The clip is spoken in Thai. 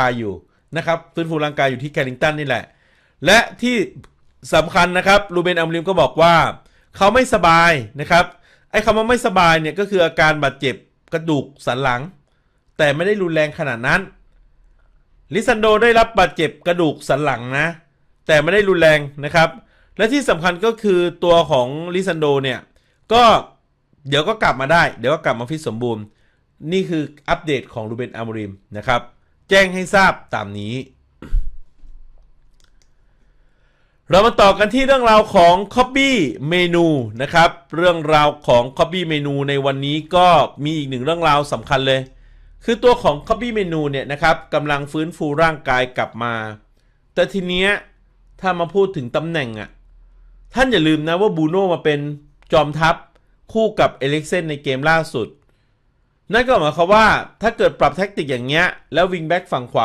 กายอยู่นะครับฟื้นฟูร่างกายอยู่ที่แคริงตันนี่แหละ และที่สำคัญนะครับรูเบนอัมริมก็บอกว่า เขาไม่สบายนะครับไอ้คำว่าไม่สบายเนี่ยก็คืออาการบาดเจ็บกระดูกสันหลัง แต่ไม่ได้รุนแรงขนาดนั้นลิซันโดได้รับบาดเจ็บกระดูกสันหลังนะ แต่ไม่ได้รุนแรงนะครับ และที่สำคัญก็คือตัวของลิซันโดเนี่ยก็เดี๋ยวก็กลับมาได้ เดี๋ยวก็กลับมาฟิตสมบูรณ์ นี่คืออัปเดตของรูเบนอามริมนะครับ แจ้งให้ทราบตามนี้ เรามาต่อกันที่เรื่องราวของ Copy เมนูนะครับ เรื่องราวของ Copy เมนูในวันนี้ก็มีอีกหนึ่งเรื่องราวสำคัญเลย คือตัวของ Copy เมนูเนี่ยนะครับกำลังฟื้นฟูร่างกายกลับมา แต่ทีเนี้ยถ้ามาพูดถึงตำแหน่งอะ่ะท่านอย่าลืมนะว่าบูโน่มาเป็นจอมทัพคู่กับเอลิกเซนในเกมล่าสุด นั่นก็หมายความว่าถ้าเกิดปรับแท็กติกอย่างเงี้ยแล้ววิงแบ็กฝั่งขวา